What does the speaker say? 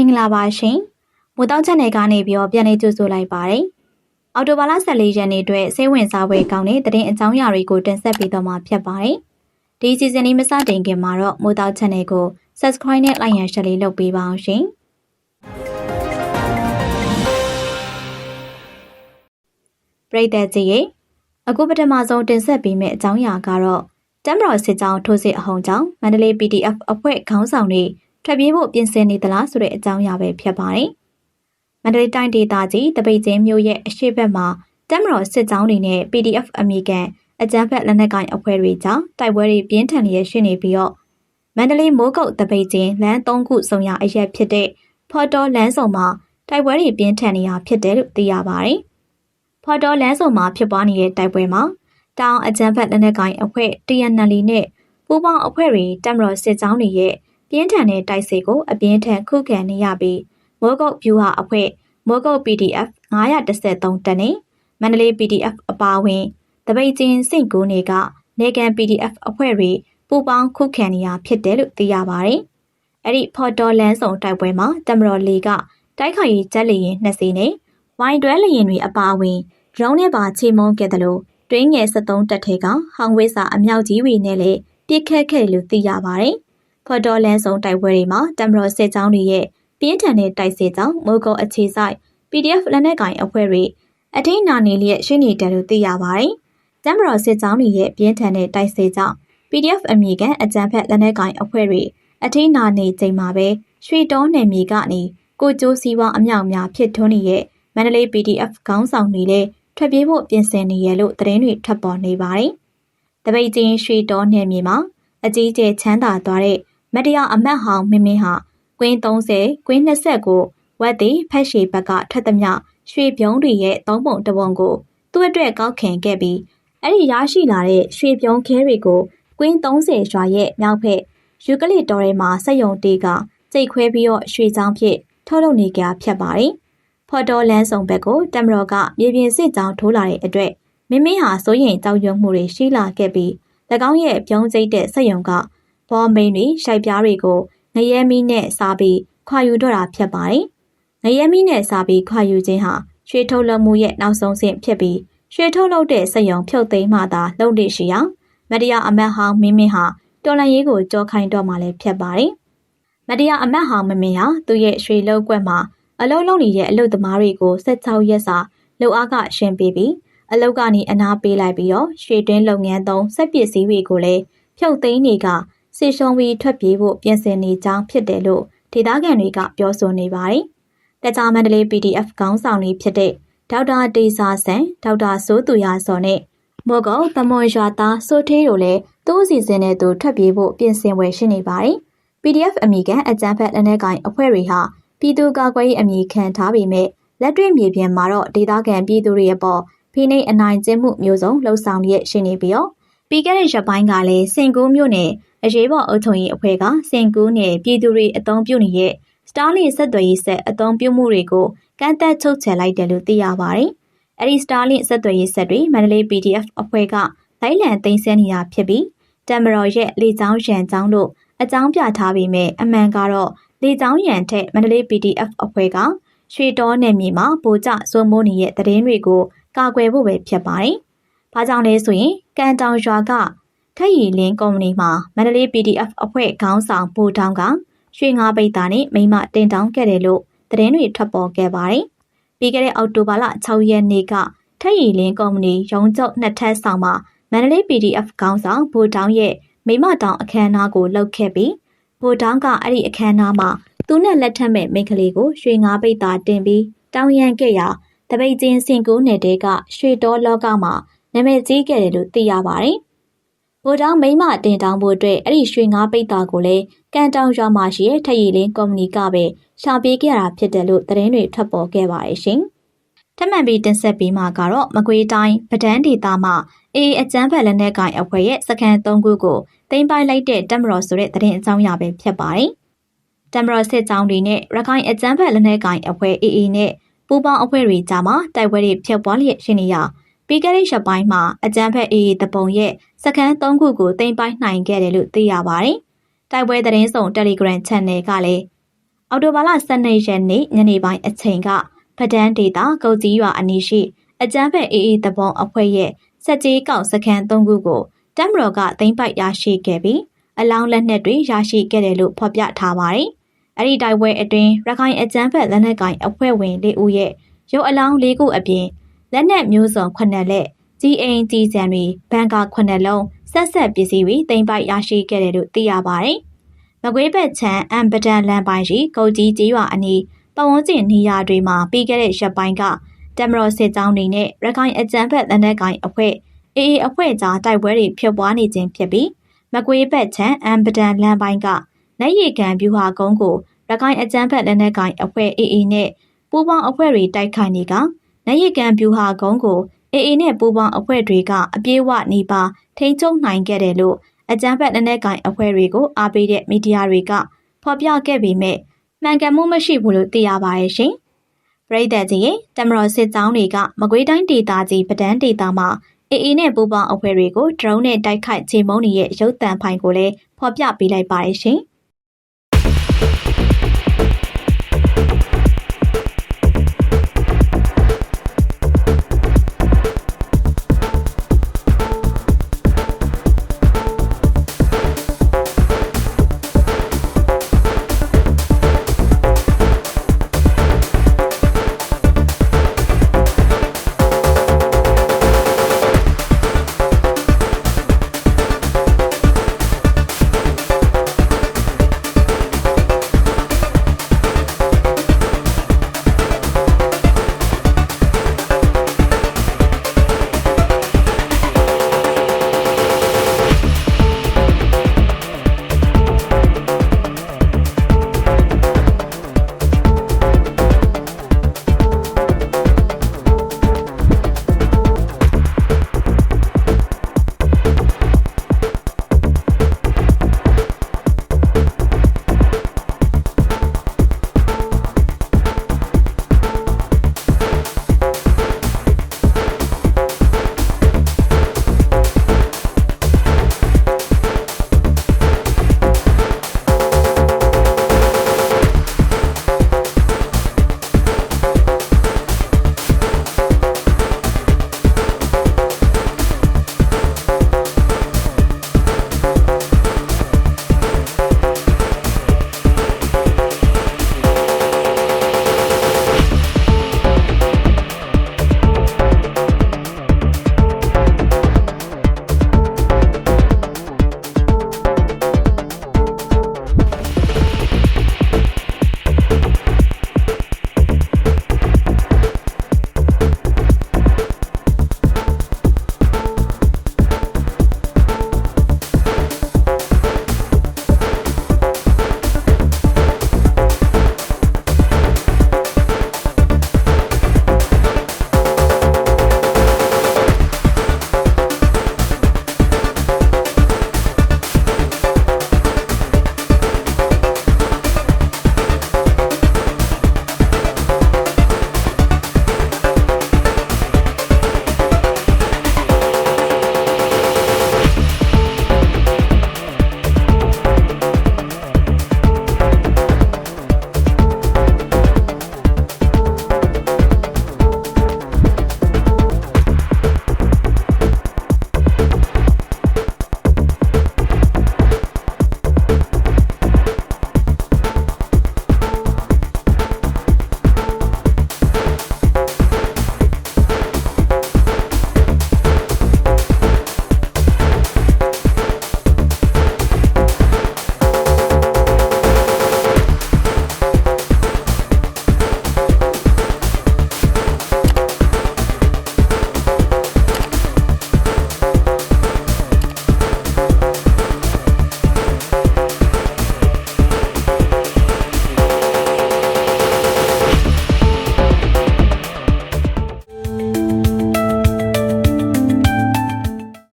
င်္ဂလာပါရှင်။မူတောက်ချက်နယ်ကနေပြီးတော့ပြန်လေးကြိုဆိုလိုက်ပါတယ်။အော်တိုဘာလ14ရက်နေ့အတွက်စိတ်ဝင်စားဖွယ်ကောင်းတဲ့သတင်းအကြောင်းအရာတွေကိုတင်ဆက်ပေးတော့မှာဖြစ်ပါတယ်။ဒီစီဇန်လေးမစတင်ခင်မှာတော့မူတောက်ချက်နယ်ကို Subscribe နဲ့ Like ရန် Share လေးလုပ်ပေးပါအောင်ရှင်။ပရိသတ်ကြီးရေအခုပထမဆုံးတင်ဆက်ပေးမယ့်အကြောင်းအရာကတော့တမ်မတော်စစ်ကြောင်းထိုးစစ်အဟုန်ကြောင့်မန္တလေး PDF အဖွဲ့ခေါင်းဆောင်တွေ ထွက်ပြေးဖို့ပြင်ဆင်နေသလားဆိုတဲ့အကြောင်းအရာပဲဖြစ်ပါတယ်။မန္တလေးတိုင်းဒေသကြီးတပိတ်ချင်းမြို့ရဲ့အရှိတ်ဘက်မှာတက်မတော်စစ်ကြောင်းတွေနဲ့ PDF အမေကန်အကြမ်းဖက်လက်နက်ကိုင်အဖွဲ့တွေကြောင့်တိုက်ပွဲတွေပြင်းထန်နေရရှိနေပြီးတော့မန္တလေးမိုးကုတ်တပိတ်ချင်းလမ်း၃ခုစုံရအရက်ဖြစ်တဲ့ဖော်တော်လမ်းဆောင်မှာတိုက်ပွဲတွေပြင်းထန်နေတာဖြစ်တယ်လို့သိရပါတယ်။ဖော်တော်လမ်းဆောင်မှာဖြစ်ပွားနေတဲ့တိုက်ပွဲမှာတောင်အကြမ်းဖက်လက်နက်ကိုင်အဖွဲ့ TNL နဲ့ပူးပေါင်းအဖွဲ့တွေတက်မတော်စစ်ကြောင်းတွေရဲ့ ပြင်းထန်တဲ့တိုက်စစ်ကိုအပြင်းထန်ခုခံနေရပြီးမိုးကုတ်ဗျူဟာအဖွဲ့မိုးကုတ် PDF 913တနည်းမန္တလေး PDF အပါအဝင်တပိတ်ချင်းစိတ်ကူးနေကနေကန် PDF အဖွဲ့တွေပူပေါင်းခုခံနေရဖြစ်တယ်လို့သိရပါတယ်။အဲ့ဒီဖော်တော်လန်းဆောင်တိုက်ပွဲမှာတမတော်လေးကတိုက်ခိုက်ရေးချက်လျင်နှစ်စီးနဲ့ဝိုင်းတွဲလျင်တွေအပါအဝင်ဒရုန်းနဲ့ပါချေမုန်းခဲ့တယ်လို့တွင်းငယ်73တက်ထဲကဟောင်ဝိစာအမြောက်ကြီးတွေနဲ့လည်းပြစ်ခတ်ခဲ့လို့သိရပါတယ်။ ဖော်တော်လန်းဆောင်တိုက်ပွဲတွေမှာတမတော်စစ်ကြောင်းတွေရဲ့ပြင်းထန်တဲ့တိုက်စစ်ကြောင့်မိုးကုတ်အခြေဆိုင် PDF လက်နက်ကင်အဖွဲ့တွေအထိနာနေလျက်ရှိနေတယ်လို့သိရပါတယ်။တမတော်စစ်ကြောင်းတွေရဲ့ပြင်းထန်တဲ့တိုက်စစ်ကြောင့် PDF အမိကန်အကြမ်းဖက်လက်နက်ကင်အဖွဲ့တွေအထိနာနေချိန်မှာပဲရွှေတောနယ်မြေကနေကိုကျိုးစည်းဝါအမြောက်များဖြစ်ထွန်းနေတဲ့မန္တလေး PDF ခေါင်းဆောင်တွေလည်းထွက်ပြေးဖို့ပြင်ဆင်နေရလို့သတင်းတွေထွက်ပေါ်နေပါတယ်။တပိတ်ချင်းရွှေတောနယ်မြေမှာအကြီးကျယ်ချမ်းသာသွားတဲ့ မတရားအမတ်ဟောင်းမင်းမင်းဟာကွင်း30ကွင်း29ဝက်သည်ဖက်ရှည်ဘက်ကထွက်သမျှရွှေပြုံးတွေရဲ့သုံးပုံတစ်ပုံကိုသူ့အတွက်ကောက်ခံခဲ့ပြီးအဲ့ဒီရရှိလာတဲ့ရွှေပြုံးခဲတွေကိုကွင်း30ရွာရဲ့မြောက်ဖက်ယူကလစ်တော်ထဲမှာစက်ယုံတေးကစိတ်ခွဲပြီးတော့ရွှေချောင်းဖြစ်ထုတ်လုပ်နေကြဖြစ်ပါတယ်။ဖော်တော်လန်းဆောင်ဘက်ကိုတမတော်ကမြေပြင်စစ်ကြောင်းထိုးလာတဲ့အတွက်မင်းမင်းဟာစိုးရိမ်ကြောက်ရွံ့မှုတွေရှိလာခဲ့ပြီး၎င်းရဲ့ပြုံးစိတ်တဲ့စက်ယုံက ဘောမိန်တွေရှိုက်ပြားတွေကိုငရဲမီးနဲ့စားပြီးခွာယူတော့တာဖြစ်ပါတယ်။ငရဲမီးနဲ့စားပြီးခွာယူခြင်းဟာရွှေထုတ်လုပ်မှုရဲ့နောက်ဆုံးဆင့်ဖြစ်ပြီးရွှေထုတ်လုပ်တဲ့စက်ရုံဖြုတ်သိမ်းမှသာလုပ်လို့ရှိအောင်မတရားအမတ်ဟောင်းမင်းမင်းဟာတော်လန်ရေးကိုကြောခိုင်းတော့မှလည်းဖြစ်ပါတယ်။မတရားအမတ်ဟောင်းမင်းမင်းဟာသူ့ရဲ့ရွှေလောက်ကွက်မှာအလုံးလုံးနေတဲ့အလုပ်သမားတွေကို16ရက်စာလုပ်အားကရှင်းပေးပြီးအလုပ်ကနေအနားပေးလိုက်ပြီးတော့ရွှေတွင်းလုပ်ငန်းသုံးစက်ပစ္စည်းတွေကိုလည်းဖြုတ်သိမ်းနေက စေရှုံးပြီးထွက်ပြေးဖို့ပြင်ဆင်နေကြောင်းဖြစ်တယ်လို့ဒေသခံတွေကပြောဆိုနေပါတယ်။တကြမန္တလေး PDF ခေါင်းဆောင်တွေဖြစ်တဲ့ဒေါက်တာတေစာဆန်ဒေါက်တာစိုးသူရစော်နဲ့မော်ကောသမွန်ရွာသားစိုးသေးတို့လည်းသူ့အစီအစဉ်နဲ့သူထွက်ပြေးဖို့ပြင်ဆင်ဝယ်ရှိနေပါတယ်။ PDF အမိကန်အကြမ်းဖက်လက်နက်ကိုင်အဖွဲ့တွေဟာပြည်သူ့ကာကွယ်ရေးအမိခံထားပေမဲ့လက်တွေ့မြေပြင်မှာတော့ဒေသခံပြည်သူတွေအပေါ်ဖိနှိပ်အနိုင်ကျင့်မှုမျိုးစုံလှုံ့ဆော်ရရှိနေပြီးတော့ပြီးခဲ့တဲ့ရက်ပိုင်းကလည်းစင်ကူးမြို့နယ် အရေးပေါ်အုပ်ချုပ်ရေးအဖွဲ့ကစင်ကူးနယ်ပြည်သူတွေအုံပြုနေတဲ့ Starlink ဆက်သွယ်ရေးဆက်အုံပြုမှုတွေကိုကန့်သက်ချုပ်ချယ်လိုက်တယ်လို့သိရပါတယ်။အဲဒီ Starlink ဆက်သွယ်ရေးဆက်တွေမန္တလေး PDF အဖွဲ့ကလိုက်လံသိမ်းဆည်းနေတာဖြစ်ပြီးတမတော်ရဲ့လေကြောင်းရန်ကြောင်းတို့အကြောင်းပြထားပေမဲ့အမှန်ကတော့လေကြောင်းရန်ထက်မန္တလေး PDF အဖွဲ့ကရွှေတော်နယ်မြေမှာဗိုလ်ကျစိုးမိုးနေတဲ့တရင်တွေကိုကာကွယ်ဖို့ပဲဖြစ်ပါတယ်။ဘာကြောင့်လဲဆိုရင်ကန်တောင်ရွာက ထက်ရီလင်းကုမ္ပဏီမှာမန္တလေး PDF အဖွဲ့ခေါင်းဆောင်ပိုတောင်းကရွှေငါးပိတ်သားနဲ့မိမတင်တောင်းခဲ့တယ်လို့သတင်းတွေထွက်ပေါ်ခဲ့ပါတယ်။ပြီးခဲ့တဲ့အောက်တိုဘာလ6ရက်နေ့ကထက်ရီလင်းကုမ္ပဏီရုံးချုပ်နှစ်ထပ်ဆောင်မှာမန္တလေး PDF ခေါင်းဆောင်ပိုတောင်းရဲ့မိမတောင်းအခမ်းအနားကိုလှုပ်ခဲ့ပြီးပိုတောင်းကအဲ့ဒီအခမ်းအနားမှာသူနဲ့လက်ထက်မဲ့မိန်းကလေးကိုရွှေငါးပိတ်သားတင်ပြီးတောင်းရန်ခဲ့ရာတပိတ်ချင်းစင်ကူးနယ်တဲကရွှေတော်လောကမှာနာမည်ကြီးခဲ့တယ်လို့သိရပါတယ်။ ဗိုလ်တောင်မိမတင်တောင်းဖို့အတွက်အဲ့ဒီရွှေငါးပိတ်တာကိုလည်းကန်တောင်ရွာမှာရှိတဲ့ထရီလင်းကုမ္ပဏီကပဲရှာပေးခဲ့တာဖြစ်တယ်လို့သတင်းတွေထွက်ပေါ်ခဲ့ပါတယ်ရှင်။ထပ်မံပြီးတင်ဆက်ပေးမှာကတော့မကွေးတိုင်းပဒန်းဒေသမှာအေးအကျန်းဖက်လက်နက်ကင်အဖွဲ့ရဲ့စကန်၃ခုကိုတင်ပိုင်လိုက်တဲ့တက်မတော်ဆိုတဲ့သတင်းအကြောင်းအရာပဲဖြစ်ပါတယ်။တက်မတော်စစ်ကြောင်းတွေနဲ့ရခိုင်အကျန်းဖက်လက်နက်ကင်အဖွဲ့အေးအေးနဲ့ပူပေါင်းအဖွဲ့တွေကြားမှာတိုက်ပွဲတွေဖြစ်ပွားလျက်ရှိနေရ ပြီးခဲ့တဲ့ရက်ပိုင်းမှာအကြမ်းဖက်အေးတပုံရဲ့စခန်း၃ခုကိုတင်ပိုက်နိုင်ခဲ့တယ်လို့သိရပါတယ်။တိုက်ပွဲသတင်းဆောင် Telegram Channel ကလည်းအော်တိုဘာလ12ရက်နေ့ညနေပိုင်းအချိန်ကပဒန်းဒေတာကုတ်ကြီးရွာအနီးရှိအကြမ်းဖက်အေးအေးတဘောအဖွဲ့ရဲ့စက်ကြီးကောက်စခန်း၃ခုကိုတမ်မတော်ကသိမ်းပိုက်ရရှိခဲ့ပြီးအလောင်းလက်နက်တွေရရှိခဲ့တယ်လို့ဖော်ပြထားပါတယ်။အဲ့ဒီတိုက်ပွဲအတွင်းရခိုင်အကြမ်းဖက်လက်နက်ကိုင်အဖွဲ့ဝင်၄ဦးရဲ့ရုပ်အလောင်း၄ခုအပြင် လက်နက်မျိုးစုံ9လက်ကြီးအိမ်ကြီးစံတွေဘန်ကာ9လုံးဆက်ဆက်ပစ္စည်းတွေတင်ပိုက်ရရှိခဲ့တယ်လို့သိရပါတယ်။မကွေးဘက်ချမ်းအမ်ပဒန်လန်ပိုင်းရှိကုတ်ကြီးကျေးရွာအနီးပဝန်းကျင်နေရာတွေမှာပြီးခဲ့တဲ့ရက်ပိုင်းကတမတော်စစ်ကြောင်းတွေနဲ့ရခိုင်အကြမ်းဖက်လက်နက်ကိုင်အဖွဲ့အေအေအဖွဲ့ကြားတိုက်ပွဲတွေဖြစ်ပွားနေခြင်းဖြစ်ပြီးမကွေးဘက်ချမ်းအမ်ပဒန်လန်ပိုင်းကလက်ရည်ကန်ဗျူဟာကုန်းကိုရခိုင်အကြမ်းဖက်လက်နက်ကိုင်အဖွဲ့အေအေနဲ့ပူးပေါင်းအဖွဲ့တွေတိုက်ခိုက်နေက လက်ရည်ကန်ဗျူဟာကုန်းကိုအေအေနဲ့ပူးပေါင်းအဖွဲ့တွေကအပြေးဝနေပါထိန်းချုပ်နိုင်ခဲ့တယ်လို့အကြမ်းဖက်လက်နက်ကိုင်အဖွဲ့တွေကိုအားပေးတဲ့မီဒီယာတွေကဖော်ပြခဲ့ပေမဲ့မှန်ကန်မှုမရှိဘူးလို့သိရပါတယ်ရှင်။ပြည်သက်ကြီးရဲ့တမတော်စစ်ကြောင်းတွေကမကွေးတိုင်းဒေသကြီးပဒန်းဒေသမှာအေအေနဲ့ပူးပေါင်းအဖွဲ့တွေကိုဒရုန်းနဲ့တိုက်ခိုက်ချေမှုန်းနေတဲ့ရုပ်သံဖိုင်ကိုလည်းဖော်ပြပေးလိုက်ပါတယ်ရှင်။